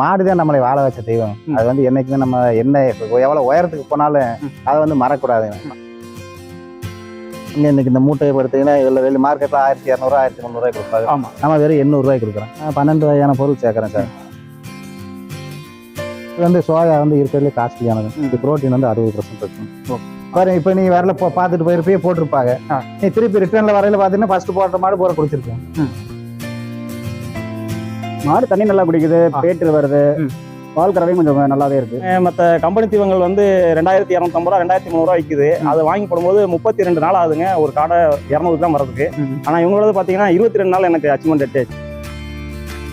மாடு தான் நம்மளை வாழ வச்ச தெய்வம். அது வந்து என்னைக்குமே நம்ம என்ன எவ்வளவு உயரத்துக்கு போனாலும். அதை வந்து மறக்கூடாதுங்க இங்க இன்னைக்கு இந்த மூட்டையை படுத்தீங்கன்னா இதில் வெளி மார்க்கெட்டில் ஆயிரத்தி இரநூறுவா ஆயிரத்தி முந்நூறுவாய் கொடுப்பாங்க ஆமா. நம்ம வெறும் எண்ணூறுரூவாய்க்கு கொடுக்குறோம். நான் பன்னெண்டு வகையான பொருள் சேர்க்குறேன் சார். இது வந்து சோயா வந்து இருக்கிறதுலே காஸ்ட்லியானது. இது புரோட்டீன் வந்து அறுபது பர்சன்ட். இருக்கும். பாருங்க இப்போ நீ வரல பார்த்துட்டு போயிருப்பே போட்டிருப்பாங்க. நீ திருப்பி ரிட்டர்னில் வரையில பார்த்தீங்கன்னா ஃபர்ஸ்ட் போட்ட மாடு போற குடிச்சிருக்கேன் மாடு தண்ணி நல்லா குடிக்குது. பேட்டு வருது. பால் கறவையும் கொஞ்சம் நல்லாவே இருக்கு. மற்ற கம்பெனி தீவங்கள் வந்து ரெண்டாயிரத்தி இரநூத்தம்பது ரூபா ரெண்டாயிரத்தி முந்நூறுவா விற்குது அது வாங்கி போடும்போது முப்பத்தி ரெண்டு நாள் ஆகுதுங்க. ஒரு காடை இரநூறு தான் வரதுக்கு. ஆனால் இவங்களோட பார்த்தீங்கன்னா இருபத்தி ரெண்டு நாள் எனக்கு அச்சீவ்மெண்ட் டேட்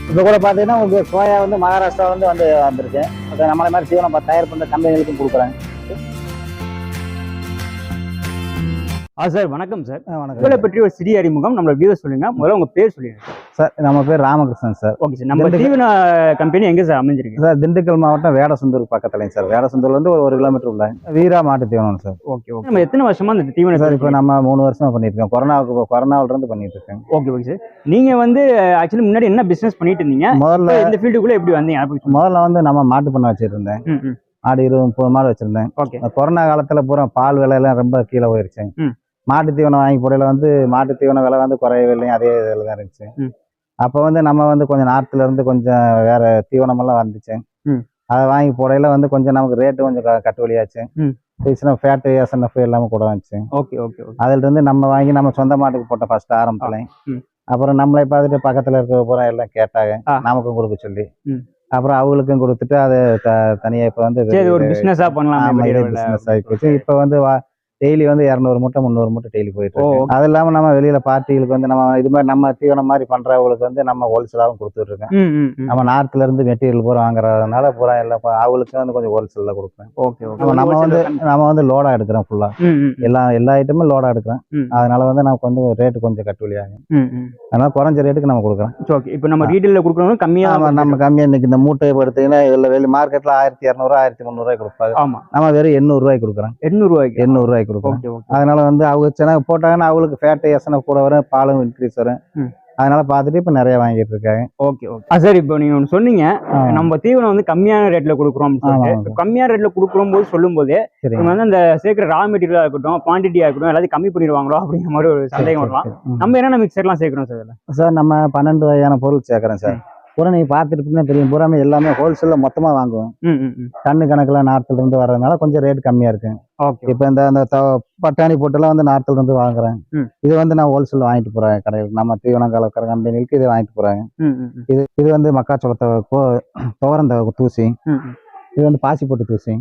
இப்போ கூட பார்த்தீங்கன்னா உங்களுக்கு சோயா வந்து மகாராஷ்டிரா வந்து வந்து வந்திருக்கு. அது நம்மளை மாதிரி தீவனம் தயார் பண்ணுற கம்பெனிகளுக்கும் கொடுக்குறாங்க. ஆ சார் வணக்கம் சார். ஆ, உங்களை வணக்கம் பற்றி ஒரு சிறிய அறிமுகம் நம்மளோட வியூ சொல்லுங்க. முதல்ல உங்க பேர் சொல்லுங்க. சார் நம்ம பேர் ராமகிருஷ்ணன் சார். ஓகே சார் நம்ம. தீவன கம்பெனி எங்க சார் அமைஞ்சிருக்கு? சார் திண்டுக்கல் மாவட்டம் வேடசந்தூர் பக்கத்துலைங்க சார். வேடசந்தூர்ல இருந்து ஒரு ஒரு கிலோமீட்டர் உள்ள வீரா மாட்டு தீவனம் சார். ஓகே ஓகே நம்ம எத்தனை வருஷமா இந்த தீவன சார் இப்போ நம்ம மூணு வருஷமா பண்ணிட்டு இருக்கோம் கொரோனாவுக்கு கொரோனாவில இருந்து பண்ணிட்டு இருக்கேன் ஓகே ஓகே சார் நீங்க வந்து ஆக்சுவலி முன்னாடி என்ன பிசினஸ் பண்ணிட்டு இருந்தீங்க? முதல்ல இந்த ஃபீல்டுக்குள்ள எப்படி வந்தீங்க. முதல்ல வந்து நம்ம மாட்டு பண்ண ம். ஆடு இருபது முப்பது மாடு வச்சிருந்தேன். கொரோனா காலத்துல பூரா பால் விலை எல்லாம் ரொம்ப கீழே போயிருச்சு. மாட்டு தீவனம் வாங்கி போடையில வந்து மாட்டு தீவன விலை வந்து குறையவே இல்லைங்க அதே இதில் தான் இருந்துச்சு. அப்போ வந்து நம்ம வந்து கொஞ்சம் நார்த்துல இருந்து கொஞ்சம் வேற தீவனம் எல்லாம் வந்துச்சு. அதை வாங்கி போடையில வந்து கொஞ்சம் நமக்கு ரேட்டு கொஞ்சம் க- கட்டுப்படியாச்சு ம். ஃபேட்டு எஸ்என்எஃப் எல்லாமே கூட வந்துச்சு ஓகே ஓகே அதுல இருந்து நம்ம வாங்கி நம்ம சொந்த மாட்டுக்கு போட்ட ஃபர்ஸ்ட் ஆரம்பத்துல. அப்புறம் நம்மளை பார்த்துட்டு பக்கத்துல இருக்க பூரா எல்லாம் கேட்டாங்க. நமக்கும் கொடுக்க சொல்லி. அப்புறம் அவங்களுக்கும் கொடுத்துட்டு அது த- தனியா இப்ப வந்து ஒரு பிசினஸா பண்ணலாம் பிசினஸ் ஆகி போச்சு இப்ப வந்து டெய்லி வந்து இரநூறு மூட்டை முந்நூறு மூட்டை டெய்லி போயிட்டு இருக்கு. அது இல்லாம நம்ம வெளியில பார்ட்டிகளுக்கு வந்து நம்ம இது மாதிரி நம்ம தீவனம் மாதிரி பண்றவங்களுக்கு வந்து நம்ம ஹோல்சேலாவும் கொடுத்துட்டு ம். நம்ம நார்த்ல இருந்து மெட்டீரியல் பூரா வாங்குறதுனால பூரா ப- அவங்களுக்கு வந்து கொஞ்சம் ஹோல்சேல்ல கொடுப்பேன். ஓகே நம்ம வந்து நம்ம வந்து லோடா எடுக்கிறோம் ஃபுல்லா எல்லா எல்லா ஐட்டமும் லோடா எடுக்கிறோம் ம். அதனால வந்து நமக்கு வந்து ரேட்டு கொஞ்சம் கட்டுவலி ஆகும் ம் ம். அதனால குறைஞ்ச ரேட்டுக்கு நம்ம கொடுக்குறோம். ஓகே இப்போ நம்ம ரீட்டைல்ல கொடுக்குறவங்க கம்மியா நம்ம கம்மியா இன்னைக்கு இந்த மூட்டையை படுத்தீங்கன்னா இதுல வெளி மார்க்கெட்ல ஆயிரத்தி இரநூறுவா ஆயிரத்தி முந்நூறுவாய் கொடுப்பாங்க. ஆமா. நம்ம வெறும் எண்ணூறு ரூபாய்க்கு கொடுக்குறோம். எண்ணூறு ரூபாய்க்கு. எண்ணூறு ரூபாய்க்கு. ஓகே ஓகே அதனால வந்து அவங்க சென்னை போட்டாங்கன்னா அவங்களுக்கு ஃபேட் எசனை கூட வரும் பாலும் இன்க்ரீஸ் வரும். அதனால பார்த்துட்டு இப்போ நிறைய வாங்கிட்டு இருக்காங்க. ஓகே ஓகே சரி இப்போ நீங்க ஒன்று சொன்னீங்க. நம்ம தீவனம் வந்து கம்மியான ரேட்ல கொடுக்குறோம் கம்மியான ரேட்ல கொடுக்குறோம் போது சொல்லும் போதே இவங்க வந்து அந்த சேர்க்கிற ரா மெட்டீரியலா இருக்கட்டும் குவான்டிட்டியா இருக்கட்டும் எல்லாத்தையும் கம்மி பண்ணிடுவாங்களோ அப்படிங்கிற மாதிரி ஒரு சந்தேகம் வரலாம். நம்ம என்னென்ன மிக்சர்லாம் சேர்க்கிறோம் சார் சார் நம்ம பன்னெண்டு வகையான பொருள் சேர்க்குறேன் சார். பூரா நீங்க பார்த்துட்டு இருப்பீங்கன்னா தெரியும். பூராமே எல்லாமே ஹோல்சேலில் மொத்தமா வாங்குவோம். டன்னு கணக்கில் நார்த்துல இருந்து வர்றதுனால கொஞ்சம் ரேட் கம்மியா இருக்கு. ஓகே இப்போ இந்த அந்த பட்டாணி போட்டெல்லாம் வந்து நார்த்துல இருந்து வாங்குறேன். இது வந்து நான் ஹோல்சேல் வாங்கிட்டு போறேன் கடையில். நம்ம தீவனம் கலக்கிற கம்பெனிகளுக்கு இது வாங்கிட்டு ம் இது இது வந்து மக்காச்சோளத்தை துவரம் தவ- தூசி. இது வந்து பாசி போட்டு தூசி.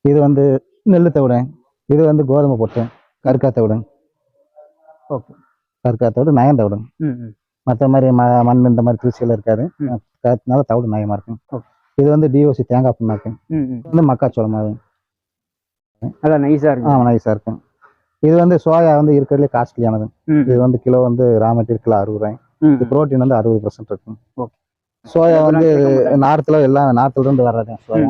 இது வந்து நெல்லு தவிடு. இது வந்து கோதுமை போட்டு கருக்கா தவிடு. ஓகே கருக்கா தவிடு நயம் தவிடு. ம் ம். மற்ற மாதிரி ம மண் இந்த மாதிரி தூசியில் இருக்காது. கருத்துனால தவிடு நயமா இருக்கும். இது வந்து டிஓசி தேங்காய் புண்ணாக்கு. வந்து மக்காச்சோளம் மாவு அதான் நைஸா இருக்கு ஆ நைஸாக இருக்கும். இது வந்து சோயா வந்து இருக்கிறதுலே காஸ்ட்லியானது இது வந்து கிலோ வந்து ரா மெட்டீரியல் கிலோ அறுபது ரூபாய். இது புரோட்டீன் வந்து அறுபது பர்சன்ட் இருக்கும். சோயா வந்து நார்த்தில் எல்லாம் நார்த்துல இருந்து வர்றது சோயா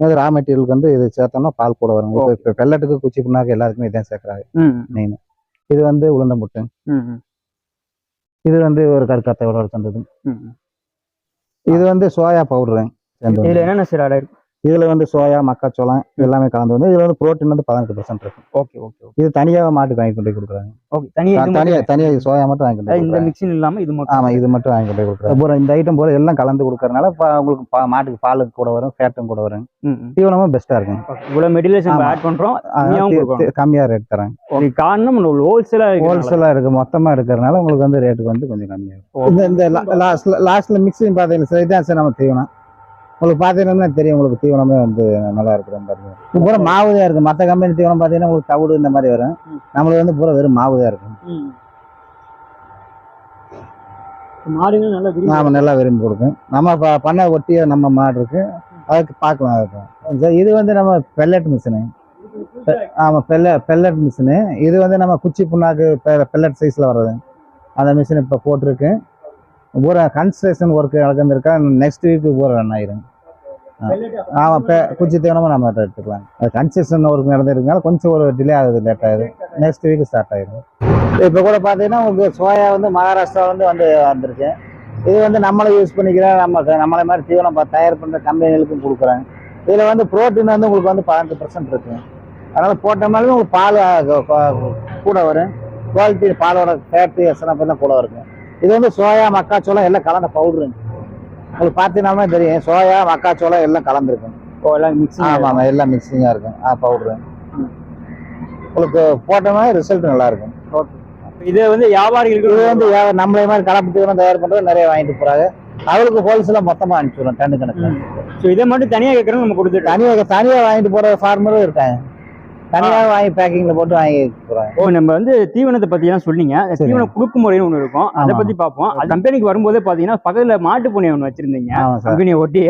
இது ரா மெட்டீரியலுக்கு வந்து இது சேர்த்தோம்னா பால் கூட வரும். இப்போ பெல்லட்டுக்கு குச்சி புண்ணாக்கு எல்லாத்துக்குமே இதான் சேர்க்குறாங்க மெயின் இது வந்து உளுந்தம்புட்டு. ம் ம். இது வந்து ஒரு ம் ம் இது வந்து சோயா பவுடரு. இதுல என்னென்ன சார் ஆடை இருக்கு? இதுல வந்து சோயா மக்காச்சோளம் எல்லாமே கலந்து வந்து இதுல வந்து புரோட்டீன் வந்து பதினெட்டு பர்சன்ட் இருக்கும். ஓகே ஓகே இது தனியாக மாட்டுக்கு வாங்கி கொண்டு போய் கொடுக்குறாங்க. ஓகே தனியா இது தனியா மட்டும் தனியா சோயா மட்டும் வாங்கி கொண்டு இந்த கொடுக்குறாங்க. மிக்சிங் இல்லாம இது மட்டும் ஆமா இது மட்டும் வாங்கி கொண்டு கொடுக்குறாங்க. பூரா இந்த ஐட்டம் பூரா எல்லாம் கலந்து கொடுக்கறதுனால பா- உங்களுக்கு பா- மாட்டுக்கு பாலுக்கு கூட வரும் ஃபேட்டும் கூட வரும். தீவனமும் பெஸ்டா இருக்கும். ஓகே இவ்வளவு மெட்டீரியல்ஸ் நம்ம. ஆட் பண்றோம் அதனால கம்மியாவும் தி- கொடுக்குறோம் தி- கம்மியா ரேட் தரேன் காரணம் ஹோல்சேலா ஹோல்சேலா இருக்கு மொத்தமா எடுக்கிறதுனால உங்களுக்கு வந்து ரேட்டுக்கு வந்து கொஞ்சம் கம்மியா இருக்கும். இந்த லாஸ்ட்ல லாஸ்ட்ல மிக்சிங் பாத்தீங்கன்னா சார் இதான் சார் நம்ம தீவனம் உங்களுக்கு பாத்தீங்கன்னா தெரியும் உங்களுக்கு தீவனமே வந்து நல்லா இருக்கிற பாருங்க. இது பூரா மாவு தான் இருக்கு. மற்ற கம்பெனி தீவனம் பாத்தீங்கன்னா உங்களுக்கு தவிடு இந்த மாதிரி வரும். நம்மளுக்கு வந்து பூரா வெறும் மாவு தான் இருக்கும் மாடுங்க நல்லா நாம நல்லா விரும்பி கொடுக்கும். நம்ம ப- பண்ண ஒட்டிய நம்ம மாடு இருக்கு. அதுக்கு பார்க்கலாம் இருக்கும் இது வந்து நம்ம பெல்லட் மிஷினு ஆமா பெல்ல பெல்லட் மிஷினு இது வந்து நம்ம குச்சி புண்ணாக்கு பெல்லட் சைஸ்ல வர்றது. அந்த மிஷின் இப்போ போட்டிருக்கு. பூரா கன்ஸ்ட்ரக்ஷன் ஒர்க் நடந்துருக்கா நெக்ஸ்ட் வீக்கு பூரா ரன் ஆயிரும். ஆமாம் இப்போ குச்சி தேவனமாக நம்ம எடுத்துக்கலாம். அது கன்ஸ்ட்ரக்ஷன் ஒர்க் நடந்திருக்கனால கொஞ்சம் ஒரு டிலே ஆகுது லேட் ஆகுது. நெக்ஸ்ட் வீக் ஸ்டார்ட் ஆயிரும். இப்போ கூட பார்த்தீங்கன்னா உங்களுக்கு சோயா வந்து மகாராஷ்டிரா வந்து வந்து வந்திருக்கு. இது வந்து நம்மளை யூஸ் பண்ணிக்கிறேன் நம்ம நம்மளை மாதிரி தீவனம் தயார் பண்ணுற கம்பெனிகளுக்கும் கொடுக்குறாங்க. இதில் வந்து புரோட்டீன் வந்து உங்களுக்கு வந்து பதினஞ்சு பர்சன்ட் இருக்கும் அதனால் போட்டோம்னாலுமே உங்களுக்கு பால் கூட வரும். குவாலிட்டி பாலோட ஃபேக்ட்ரி எஸ்என்எஃப் தான் கூட இருக்கும் இது வந்து சோயா மக்காச்சோளம் எல்லாம் கலந்த பவுடரு உங்களுக்கு பார்த்தீங்கன்னாலுமே தெரியும். சோயா மக்காச்சோளம் எல்லாம் கலந்துருக்கும். ஓ எல்லாம் மிக்சிங் ஆமாம் எல்லாம் மிக்சிங்காக இருக்கும். ஆ பவுடரு உங்களுக்கு போட்டோம்னா ரிசல்ட் நல்லா இருக்கும். இது வந்து வியாபாரிகளுக்கு இது வந்து நம்மளே மாதிரி கலப்பு தீவனம் தயார் பண்றது நிறைய வாங்கிட்டு போறாங்க. அவளுக்கு ஹோல்சேலா மொத்தமா அனுப்பிச்சுடுறோம் டன்னு கணக்கு ஸோ இதை மட்டும் தனியா கேட்கறோம் நம்ம கொடுத்துட்டோம் தனியாக தனியா வாங்கிட்டு போற ஃபார்மரும் இருக்காங்க. தனியா வாங்கி பேக்கிங்ல போட்டு வாங்கி ஓ நம்ம வந்து தீவனத்தை பத்தி தான் சொன்னீங்க அந்த சரி. தீவன குடுக்கு முறைன்னு ஒன்று இருக்கும் அதை. பத்தி பார்ப்போம் அது கம்பெனிக்கு வரும்போதே பாத்தீங்கன்னா பக்கத்துல மாட்டு பண்ணை ஒன்று வச்சிருந்தீங்க கம்பெனியை ஒட்டி.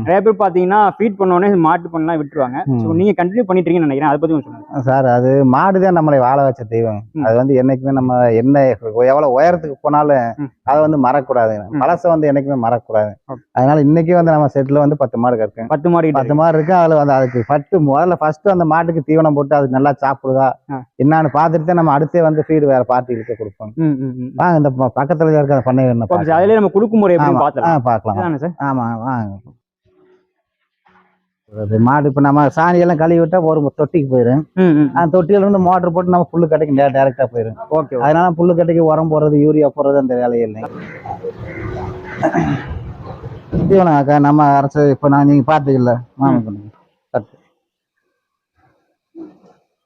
நிறைய பேர் பாத்தீங்கன்னா ஃபீட் பண்ண உடனே மாட்டு பண்ணலாம் விட்டுருவாங்க. ஸோ நீங்க கண்டினியூ பண்ணிட்டு இருக்கீங்கன்னு நினைக்கிறேன் அதை பத்தி சொல்லுங்க சார் அது மாடுதான் நம்மளை வாழ வச்ச தெய்வம். அது வந்து என்னைக்குமே நம்ம என்ன எவ்வளவு உயரத்துக்கு போனாலும். அதை வந்து மறக்கக்கூடாது ம். பழசை வந்து என்னைக்குமே மறக்கக்கூடாது ஓகே. அதனால இன்னைக்கு வந்து நம்ம செட்டில் வந்து பத்து மாடு இருக்கு பத்து மாடு பத்து மாடு இருக்கு அதுல வந்து அதுக்கு ஃபர்ஸ்ட் முதல்ல ஃபர்ஸ்ட் அந்த மாட்டுக்கு தீவனம் போட்டு அது நல்லா சாப்பிடுதா. என்னன்னு பார்த்துட்டு தான் நம்ம அடுத்தே வந்து ஃபீடு வேற பார்ட்டிகளுக்கு கொடுப்போம். வாங்க இந்த பக்கத்துல இருக்க அந்த பண்ணை சார் அதுலயே நம்ம குடுக்கு முறை பார்க்கலாம். சார்? ஆமா வாங்க. மாடு இப்போ நம்ம சாணியெல்லாம் கழுவி விட்டா ஒரு தொட்டிக்கு போயிடும் அந்த தொட்டியில இருந்து மோட்டர் போட்டு நம்ம புல்லு கட்டைக்கு டே டேரெக்டாக போயிடும் ஓகே அதனால புல்லு கட்டைக்கு உரம் போடுறது யூரியா போடுறது அந்த வேலையே இல்லை தீவனம் அக்கா நம்ம அரைச்ச இப்போ நான் நீங்கள் பார்த்தீங்கல்ல மாமா பண்ணுங்க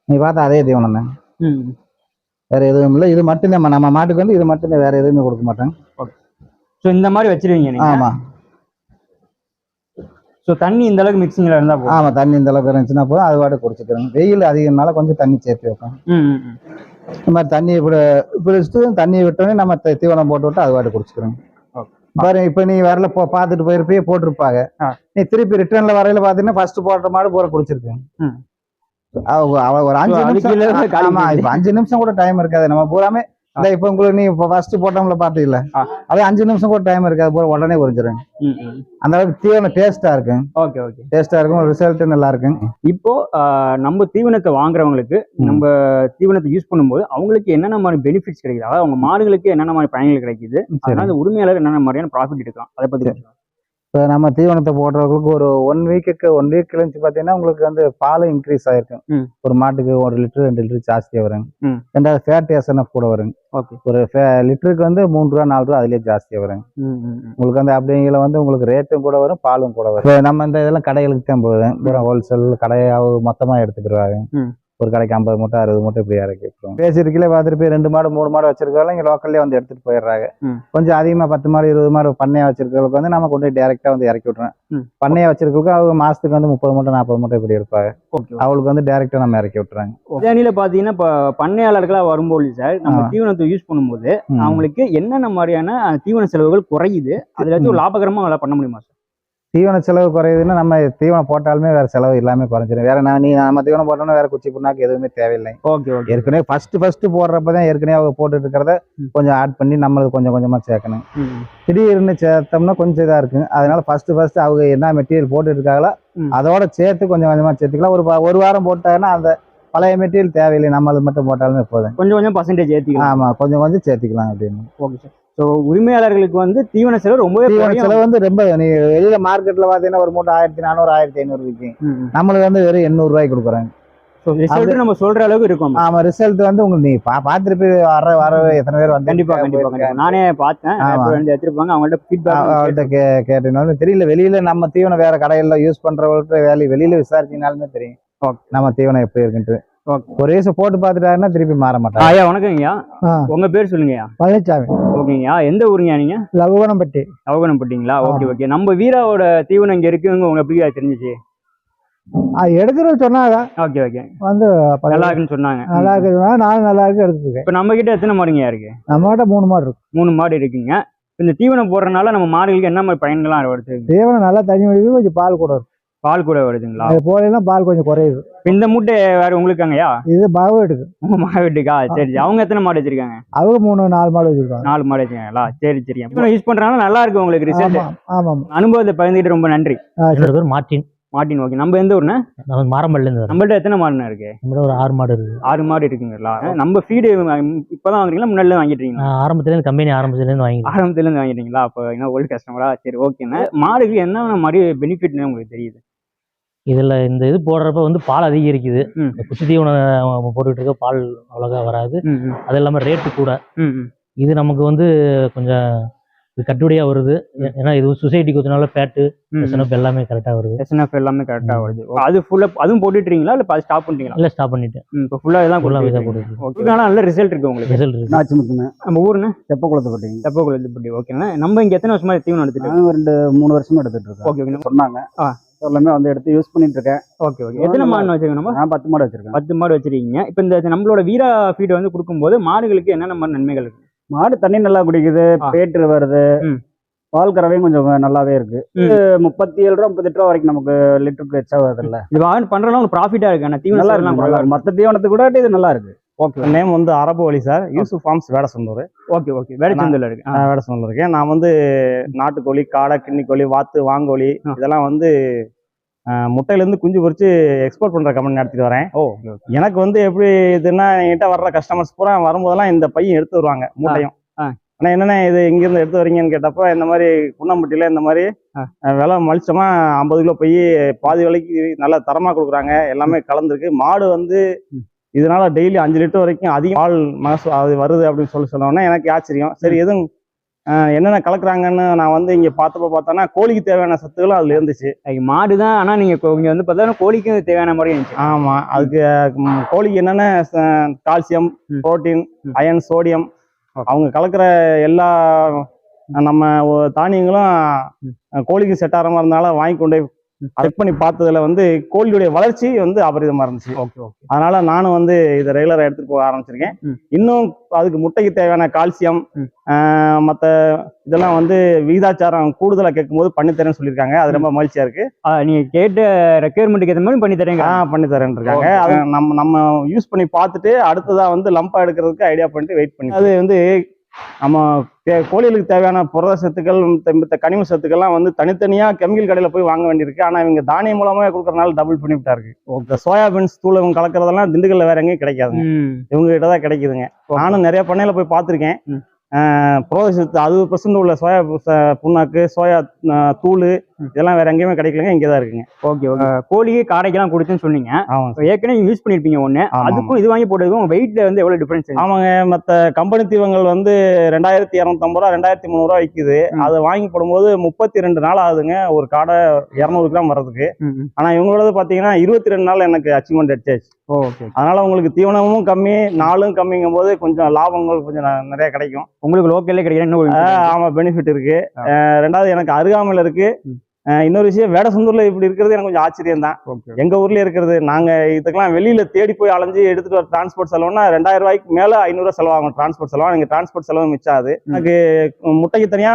நீ பார்த்தா அதே தீவனம் தான்? வேற எதுவும் இல்லை. இது மட்டும்தான் நம்ம மாட்டுக்கு வந்து இது மட்டும்தான் வேற எதுவுமே கொடுக்க மாட்டேன் ஸோ இந்த மாதிரி வச்சிருவீங்க நீங்க? ஆமா. ஸோ தண்ணி இந்த அளவுக்கு மிக்சிங்ல இருந்தா போதும். ஆமா தண்ணி இந்த அளவுக்கு இருந்துச்சுன்னா போதும். அது பாட்டு குடிச்சுக்கிறோம். வெயில் அதிகம்னால கொஞ்சம் தண்ணி சேர்த்து வைப்போம். இந்த மாதிரி தண்ணி இப்படி இப்படி தண்ணி விட்டோன்னே நம்ம தீவனம் போட்டு விட்டு அது பாட்டு குடிச்சுக்கிறோம். பாரு இப்ப நீ வரல போ பார்த்துட்டு போயிருப்பே போட்டிருப்பாங்க. நீ திருப்பி ரிட்டர்ன்ல வரையில பாத்தீங்கன்னா ஃபர்ஸ்ட் போட்ட மாடு பூரா குடிச்சிருக்கு ம். அவங்க அவ ஒரு அஞ்சு நிமிஷம். இப்ப அஞ்சு நிமிஷம் கூட டைம் இருக்காது. நம்ம பூராமே இந்த இப்ப உங்களுக்கு நீ ஃபர்ஸ்ட் போட்டோம்ல பாத்தீங்கல்ல? ஆ. அது அஞ்சு நிமிஷம் கூட டைம் இருக்காது. பூரா உடனே ம் அந்த அளவுக்கு தீவனம் டேஸ்டா இருக்கும். Okay okay. டேஸ்டா இருக்கும் ரிசல்ட் நல்லா இருக்கும். இப்போ நம்ம தீவனத்தை வாங்குறவங்களுக்கு நம்ம தீவனத்தை யூஸ் பண்ணும்போது அவங்களுக்கு என்னென்ன மாதிரி பெனிஃபிட்ஸ் கிடைக்குது? அதாவது அவங்க மாடுகளுக்கு என்னென்ன மாதிரி பயன்கள் கிடைக்குது? அதனால உரிமையாளர் என்னென்ன மாதிரியான ப்ராஃபிட் எடுக்கலாம்? அதை பத்தி இப்போ நம்ம தீவனத்தை போடுறவங்களுக்கு ஒரு ஒன் வீக்குக்கு ஒன் வீக் கழிச்சு பார்த்தீங்கன்னா உங்களுக்கு வந்து பால் இன்க்ரீஸ் ஆயிருக்கும். ஒரு மாட்டுக்கு ஒரு லிட்டர் ரெண்டு லிட்டர் ஜாஸ்தியாக வரும் ம். ரெண்டாவது ஃபேட் எஸ்என்எஃப் கூட வரும் ஓகே ஒரு லிட்டருக்கு வந்து மூணு ரூபா நாலு ரூபா அதுலேயே ஜாஸ்தியாக ம். உங்களுக்கு வந்து அப்படிங்கிற வந்து உங்களுக்கு ரேட்டும் கூட வரும் பாலும் கூட வரும் நம்ம இந்த இதெல்லாம் கடைகளுக்கு தான் போகுது ஹோல்சேல் கடையாக மொத்தமாக எடுத்துக்கிடுவாங்க ம். ஒரு கடைக்கு ஐம்பது மூட்டை அறுபது மூட்டை இப்படி இறக்கி விட்டுருவோம். பேசியிருக்கீங்களே பார்த்துட்டு போய் ரெண்டு மாடு மூணு மாடு வச்சிருக்கவங்க இங்கே லோக்கல்லே வந்து எடுத்துட்டு போயிடுறாங்க. கொஞ்சம் அதிகமாக பத்து மாடு இருபது மாடு பண்ணையா வச்சிருக்கவங்களுக்கு வந்து நம்ம கொண்டு போய் டேரெக்டாக வந்து இறக்கி விட்டுறோம். ம். பண்ணையா வச்சிருக்கவங்க அவங்க மாசத்துக்கு வந்து முப்பது மூட்டை நாற்பது மூட்டை இப்படி இருப்பாங்க ஓகே அவங்களுக்கு வந்து டேரெக்டாக நம்ம இறக்கி விட்டுறாங்க. இதனில பாத்தீங்கன்னா இப்போ பண்ணையாளர்களா வரும்போது சார் நம்ம. தீவனத்தை யூஸ் பண்ணும்போது. அவங்களுக்கு என்னென்ன மாதிரியான தீவன செலவுகள் குறையுது? அதுல ஏதாச்சும் ஒரு லாபகரமா நல்லா பண்ண முடியுமா சார் தீவன செலவு குறையுதுன்னா நம்ம தீவனம் போட்டாலுமே வேற செலவு எல்லாமே குறைஞ்சிடும் வேற நான் நீ நம்ம தீவனம் போட்டோம்னா வேற குச்சி புண்ணாக்கு எதுவுமே தேவையில்லை. Okay okay. ஏற்கனவே ஃபர்ஸ்ட் ஃபர்ஸ்ட் போடுறப்ப தான் ஏற்கனவே அவங்க போட்டுட்டு இருக்கிறத. கொஞ்சம் ஆட் பண்ணி நம்மளுக்கு கொஞ்சம் கொஞ்சமா சேர்க்கணும். திடீர்னு சேர்த்தோம்னா கொஞ்சம் இதா இருக்கும். அதனால ஃபர்ஸ்ட் ஃபர்ஸ்ட் அவங்க என்ன மெட்டீரியல் போட்டுட்டு இருக்காங்களோ. அதோட சேர்த்து கொஞ்சம் கொஞ்சமா சேர்த்துக்கலாம். ஒரு ஒரு வாரம் போட்டாங்கன்னா அந்த பழைய மெட்டீரியல் தேவையில்லை. நம்மளது மட்டும் போட்டாலுமே போதும். கொஞ்சம் கொஞ்சம் பர்சன்டேஜ் ஏற்றிக்கலாம் ஆமா கொஞ்சம் கொஞ்சம் சேர்த்துக்கலாம் அப்படின்னு. ஓகே சார் ஸோ உரிமையாளர்களுக்கு வந்து தீவன செலவு தீவன குறையும். செலவு வந்து ரொம்ப நீ வெளியில மார்க்கெட்ல பாத்தீங்கன்னா ஒரு மூட்டை ஆயிரத்தி நானூறு ஆயிரத்தி ஐநூறு விற்கும். நம்மளுக்கு வந்து வெறும் எண்ணூறு ரூபாய்க்கு கொடுக்குறாங்க. ஸோ ரிசல்ட் நம்ம சொல்ற அளவுக்கு இருக்கும். ஆமா ரிசல்ட் வந்து உங்களுக்கு நீ பா பார்த்துட்டு வர வர எத்தனை பேர் வந்து கண்டிப்பா கண்டிப்பா கண்டிப்பா. நானே பார்த்தேன். எடுத்திருப்பாங்க. அவங்கள்ட்ட ஃபீட்பேக் கே கேட்டீங்கனாலும் தெரியல. வெளியில நம்ம தீவனம் வேற கடையில யூஸ் பண்றவங்கள்ட்ட வேலை வெளியில விசாரிச்சீங்கனாலுமே தெரியும். நம்ம தீவனம் எப்படி இருக்குன்ட்டு. ஒரு வயசு போட்டு பார்த்துட்டாருன்னா திருப்பி மாற மாட்டாங்க ஐயா வணக்கங்கய்யா. உங்க பேர் சொல்லுங்கய்யா. பழனிசாமி ஓகேங்கய்யா. எந்த ஊருங்கய்யா நீங்க? லகுவனம்பட்டி அவகனம் பட்டீங்களா ஓகே ஓகே. நம்ம வீராவோட தீவனம் இங்க இருக்குங்க உங்களுக்கு எப்படி தெரிஞ்சுச்சு? எடுக்கிறது சொன்னாங்க. Okay okay. வந்து நல்லா இருக்குன்னு சொன்னாங்க. இருக்குதுன்னா நானும் நல்லா இருக்கு எடுத்துருக்கேன் இப்போ நம்ம கிட்ட எத்தனை மாடுங்கய்யா இருக்கு? நம்மகிட்ட மூணு மாடு இருக்கு. மூணு மாடு இருக்குங்க. இந்த தீவனம் போடுறதுனால நம்ம மாடுகளுக்கு என்ன மாதிரி பயன்கள்லாம் வருது தீவனம் நல்லா தண்ணி கொஞ்சம் பால் கூட இருக்கும். பால் கூட வருதுங்களா? அது போலாம் பால் கொஞ்சம் குறையுது. இந்த மூட்டை வேற உங்களுக்காங்கய்யா இது பாவட்டுக்கு உங்க மாடு வீட்டுக்கா? சரி சரி. அவங்க எத்தனை மாடு வச்சிருக்காங்க? அவங்க மூணு நாலு மாடு வச்சிருக்காங்க. நாலு மாடு வச்சிருக்காங்களா? சரி சரி. இப்போ யூஸ் பண்றதுனால நல்லா இருக்கு உங்களுக்கு ரிசல்ட் ஆமாம் அனுபவத்தை பகிர்ந்துக்கிட்டு ரொம்ப நன்றி. மார்ட்டின் மாட்டின் ஓகே நம்ம எந்த ஊர்னா நம்ம மாரம்பள்ளிலேருந்து வரோம். நம்மள்ட்ட எத்தனை மாடுனா இருக்கு? நம்மளோட ஒரு ஆறு மாடு இருக்கு. ஆறு மாடு இருக்குங்களா? நம்ம ஃபீடு இப்பதான் வாங்குறீங்களா? முன்னாடி வாங்கிட்டீங்களா நான் ஆரம்பத்துலேருந்து கம்பெனி ஆரம்பத்துலேருந்து வாங்கிக்கிறேன் ஆரம்பத்துல இருந்து வாங்கிட்டீங்களா அப்போ என்ன ஓல்டு கஸ்டமரா சரி ஓகேண்ணா மாடுக்கு என்ன மாதிரி பெனிஃபிட்னு உங்களுக்கு தெரியுது? இதில் இந்த இது போடுறப்ப வந்து பால் அதிகரிக்குது. இந்த குச்சி தீவனம் போட்டுக்கிட்டு இருக்க பால் அவ்வளோக்கா வராது. அது இல்லாமல் ரேட்டு கூட. இது நமக்கு வந்து கொஞ்சம் இது கட்டுப்படியாக வருது. ஏன்னா இது சொசைட்டி கொடுத்தனால ஃபேட்டு எஸ்என்எஃப் எல்லாமே கரெக்டாக வருது. எஸ்என்எஃப் எல்லாமே கரெக்டாக வருது. அது ஃபுல்லாக அதுவும் போட்டுட்டுறீங்களா இல்லை அது ஸ்டாப் பண்ணிட்டீங்களா? இல்லை ஸ்டாப் பண்ணிட்டேன். இப்போ ஃபுல்லாக இதான் ஃபுல்லாக இதாக ஓகே ஆனால் நல்ல ரிசல்ட் இருக்கு உங்களுக்கு. ரிசல்ட் இருக்கு. நாச்சு முத்துங்க நம்ம ஊருன்னு? தெப்ப குளத்துப்பட்டிங்க தப்ப குளத்துப்பட்டி ஓகேண்ணா. நம்ம இங்கே எத்தனை வருஷமா தீவனம் எடுத்துட்டு ரெண்டு மூணு வருஷமா எடுத்துட்டு இருக்கேன் ஓகே ஓகே. சொன்னாங்க. ஆ. எல்லாமே வந்து எடுத்து யூஸ் பண்ணிட்டு இருக்கேன் ஓகே ஓகே எத்தனை மாடு வச்சிருக்கோம் நம்ம? நான் பத்து மாடு வச்சிருக்கேன். பத்து மாடு வச்சிருக்கீங்க. இப்போ இந்த நம்மளோட வீரா ஃபீட் வந்து கொடுக்கும்போது மாடுகளுக்கு என்னென்ன மாதிரி நன்மைகள் இருக்கு? மாடு தண்ணி நல்லா குடிக்குது. பேட்டு வருது. பால் கறவையும் கொஞ்சம் நல்லாவே இருக்கு. இது முப்பத்தி ஏழு ரூபா முப்பத்தெட்டு ரூபா வரைக்கும் நமக்கு லிட்டருக்கு எச்சா வருது இல்ல இது வாங்க உங்களுக்கு ப்ராஃபிட்டா இருக்கு. ஆனால் நல்லா தீவனம் நல்லா இருக்கு. மற்ற தீவனத்துக்கு கூட இது நல்லா இருக்கு. ஓகே நேம் வந்து அரபு வழி sir. Yusuf farms Vedasandur. Okay okay வேடச்சந்தில் இருக்கு. ஆ. வேடசந்தூர் இருக்கேன் நான் வந்து நாட்டுக்கோழி காடை கிண்ணிக்கோழி வாத்து வாங்கோழி. இதெல்லாம் வந்து முட்டையிலேருந்து குஞ்சு பொரிச்சு எக்ஸ்போர்ட் பண்ணுற கம்பெனி நடத்திட்டு வரேன். ஓ எனக்கு வந்து எப்படி இதுன்னா என்கிட்ட வர்ற கஸ்டமர்ஸ் பூரா வரும்போதெல்லாம் இந்த பையன் எடுத்து வருவாங்க மூட்டையும். ஆனால் என்னண்ணே இது இங்கேருந்து எடுத்து வரீங்கன்னு கேட்டப்போ இந்த மாதிரி குன்னம்பட்டியில் இந்த மாதிரி விலை மலிச்சமா ஐம்பது கிலோ போய் பாதி விலைக்கு நல்ல தரமாக கொடுக்குறாங்க. எல்லாமே கலந்துருக்கு. மாடு வந்து. இதனால டெய்லி அஞ்சு லிட்டர் வரைக்கும் அதிகம் பால் மகசூல் அது வருது அப்படின்னு சொல்லி சொன்னோன்னே எனக்கு ஆச்சரியம் சரி எதுவும் என்னென்ன கலக்குறாங்கன்னு நான் வந்து இங்கே பார்த்தப்ப பார்த்தோன்னா கோழிக்கு தேவையான சத்துக்களும் அதில் இருந்துச்சு மாடு தான் ஆனா நீங்க இப்போ இங்க வந்து பார்த்தா கோழிக்கு தேவையான மாதிரி இருந்துச்சு ஆமா அதுக்கு கோழிக்கு என்னென்ன கால்சியம். புரோட்டீன். Iron sodium. அவங்க கலக்கிற எல்லா நம்ம தானியங்களும் கோழிக்கு செட் ஆகிற மாதிரி இருந்தாலும் வாங்கி கொண்டு செக் பண்ணி பார்த்ததுல வந்து கோழியுடைய வளர்ச்சி வந்து அபரிதமா இருந்துச்சு. Okay okay. அதனால நானும் வந்து இதை ரெகுலரா எடுத்துட்டு போக ஆரம்பிச்சிருக்கேன். இன்னும் அதுக்கு முட்டைக்கு தேவையான கால்சியம் ம். மற்ற இதெல்லாம் வந்து விகிதாச்சாரம் கூடுதலா கேட்கும்போது பண்ணித்தரேன்னு சொல்லியிருக்காங்க. அது ரொம்ப மகிழ்ச்சியா இருக்கு. நீங்க கேட்ட ரெக்குயர்மெண்ட்டுக்கு ஏற்ற மாதிரி பண்ணி தரேங்க ஆ பண்ணி தரேன் இருக்காங்க. அதை நம்ம நம்ம யூஸ் பண்ணி பார்த்துட்டு அடுத்ததா வந்து லம்பா எடுக்கிறதுக்கு ஐடியா பண்ணிட்டு வெயிட் பண்ணி அது வந்து நம்ம தே- கோழிகளுக்கு தேவையான புரத சத்துக்கள் மித்த- கனிம சத்துக்கள்லாம் வந்து தனித்தனியா கெமிக்கல் கடையில போய் வாங்க வேண்டியிருக்கு. ஆனா இவங்க தானியம் மூலமா கொடுக்கறதுனால டபுள் பண்ணிவிட்டா இருக்கு இந்த சோயாபீன்ஸ் தூள் இவங்க கலக்கறதெல்லாம் திண்டுக்கல்ல வேற எங்கேயும் கிடைக்காதுங்க. ம். இவங்க கிட்ட தான் கிடைக்குதுங்க. நானும் நிறைய பண்ணையில போய் பார்த்துருக்கேன். ம். புரத சத்து அறுபது பர்சன்ட் உள்ள சோயா புண்ணாக்கு சோயா தூள் இதெல்லாம் வேற எங்கேயுமே கிடைக்கலங்க இங்கே தான் இருக்குங்க. Okay okay. கோழிக்கு காடைக்கெல்லாம் கொடுத்துன்னு சொன்னீங்க. ஏற்கனவே யூஸ் பண்ணிருப்பீங்க ஒண்ணு. ஆமா, அதுக்கும் இது வாங்கி போட்டதுக்கும் வெயிட்ல வந்து எவ்வளவு டிஃபரன்ஸ் ஆமாங்க மற்ற கம்பெனி தீவங்கள் வந்து ரெண்டாயிரத்தி இரநூத்தம்பது ரூபா ரெண்டாயிரத்தி முந்நூறுவா விற்குது. அதை வாங்கி போடும்போது முப்பத்தி ரெண்டு நாள் ஆகுதுங்க ஒரு காடை இரநூறு கிராம் வர்றதுக்கு. ஆனால் இவங்களோட பார்த்தீங்கன்னா இருபத்தி ரெண்டு நாள் எனக்கு அச்சீவ்மெண்ட் அடிச்சாச்சு ஓகே அதனால உங்களுக்கு தீவனமும் கம்மி நாளும் கம்மிங்கும் போது கொஞ்சம் லாபங்கள் கொஞ்சம் நிறைய கிடைக்கும். உங்களுக்கு லோக்கல்லே கிடைக்கிற இன்னும் ஒரு ஆஹ் ஆமா பெனிஃபிட் இருக்கு. ரெண்டாவது எனக்கு அருகாமையில் இருக்கு. இன்னொரு விஷயம் வேடசந்தூர்ல இப்படி இருக்கிறது எனக்கு கொஞ்சம் ஆச்சரியம் தான் எங்க ஊர்லயே இருக்கிறது. நாங்க இதுக்கெல்லாம் வெளியில தேடி போய் அலைஞ்சு எடுத்துட்டு வர டிரான்ஸ்போர்ட் செலவுனா ரெண்டாயிரம் ரூபாய்க்கு மேல ஐநூறு செலவாகும் டிரான்ஸ்போர்ட் செலவு. எனக்கு டிரான்ஸ்போர்ட் செலவு மிச்சாது. எனக்கு முட்டைக்கு தனியா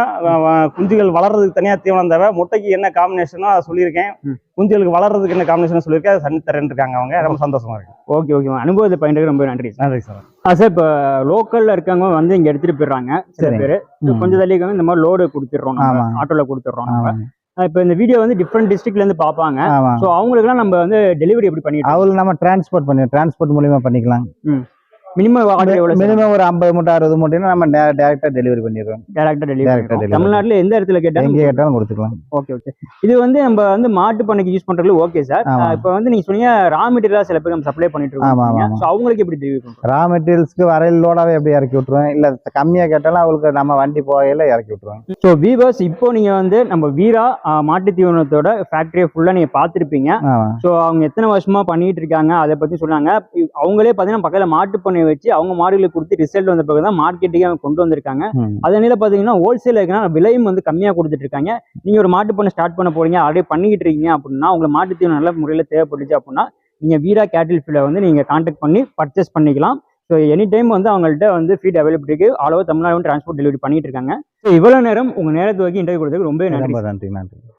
குஞ்சுகள் வளர்றதுக்கு தனியா தீவனம் தேவை முட்டைக்கு என்ன காம்பினேஷனோ அதை சொல்லியிருக்கேன். குஞ்சுகளுக்கு வளர்றதுக்கு என்ன காம்பினேஷன் சொல்லியிருக்கேன். அதை சனி தரேன் இருக்காங்க அவங்க. ரொம்ப சந்தோஷமா இருக்கு. ஓகே ஓகே அனுபவத்தை பயன்படுத்தி ரொம்ப நன்றி சார் நன்றி சார் சார் இப்போ லோக்கல்ல இருக்கவங்க வந்து இங்க எடுத்துட்டு போயிடுறாங்க. சில. பேர். கொஞ்சம் தள்ளி இருக்கவங்க இந்த மாதிரி லோடு கொடுத்துடுறோம். ஆட்டோல கொடுத்துடுறோம். இப்போ இந்த வீடியோ வந்து டிஃப்ரெண்ட் டிஸ்ட்ரிக்ட்ல இருந்து பார்ப்பாங்க. ஸோ அவங்களுக்குலாம் நம்ம வந்து டெலிவரி எப்படி பண்ணிட்டு அவங்களுக்கு நம்ம டிரான்ஸ்போர்ட் பண்ணி டிரான்ஸ்போர்ட் மூலியமா பண்ணிக்கலாம். மினிமம் ஆர்டர் எவ்வளவு மினிமம் ஒரு ஐம்பது மூட்டை அறுபது மூட்டைனா நம்ம டேரக்டா டெலிவரி பண்ணிடுவோம் டேரக்டா டெலிவரி. தமிழ்நாட்டுல எந்த இடத்துல கேட்டாலும் எங்கே கேட்டாலும் கொடுத்துக்கலாம். ஓகே ஓகே இது வந்து நம்ம வந்து மாட்டு பண்ணைக்கு யூஸ் பண்றது ஓகே சார். இப்போ வந்து நீங்க சொன்னீங்க ரா மெட்டீரியலா சில பேர் நம்ம சப்ளை பண்ணிட்டு இருக்கோம். ஸோ அவங்களுக்கு எப்படி டெலிவரி பண்றோம் ரா மெட்டீரியல்ஸ்க்கு வரையில் லோடாவே எப்படி இறக்கி விட்டுருவேன்? இல்ல கம்மியா கேட்டாலும் அவங்களுக்கு நம்ம வண்டி போகையில இறக்கி விட்டுருவோம் ஸோ வீவர்ஸ் இப்போ நீங்க வந்து நம்ம வீரா மாட்டு தீவனத்தோட ஃபேக்டரியை ஃபுல்லா நீங்க பார்த்திருப்பீங்க. ஸோ அவங்க எத்தனை வருஷமா பண்ணிட்டு இருக்காங்க அதை பத்தி சொன்னாங்க. அவங்களே பார்த்தீங்கன்னா பக்கத்துல மாட்டு பண்ணை வச்சு அவங்க மாடுகளுக்கு கொடுத்து ரிசல்ட் வந்த பிறகு தான் மார்க்கெட்டுக்கு அவங்க கொண்டு வந்திருக்காங்க. அதனால பார்த்தீங்கன்னா ஹோல்சேல் இருக்குன்னா விலையும் வந்து கம்மியா கொடுத்துட்டு இருக்காங்க. நீங்க ஒரு மாட்டு பண்ணை ஸ்டார்ட் பண்ண போறீங்க ஆல்ரெடி பண்ணிக்கிட்டு இருக்கீங்க அப்படின்னா உங்களுக்கு மாட்டு தீவனம் நல்ல முறையில் தேவைப்பட்டுச்சு அப்படின்னா நீங்க வீரா கேட்டில் ஃபீல்டை வந்து நீங்க கான்டாக்ட் பண்ணி பர்ச்சேஸ் பண்ணிக்கலாம். ஸோ எனி டைம் வந்து அவங்கள்ட்ட வந்து feed அவைலபிலிட்டிக்கு all over Tamil Nadu transport delivery பண்ணிட்டு இருக்காங்க. ஸோ இவ்வளவு நேரம் உங்க நேரத்து வரைக்கும் இன்டர்வியூ கொடுத்ததுக்கு ரொம்ப நன்றி. ரொம்ப நன்றி நன்றி.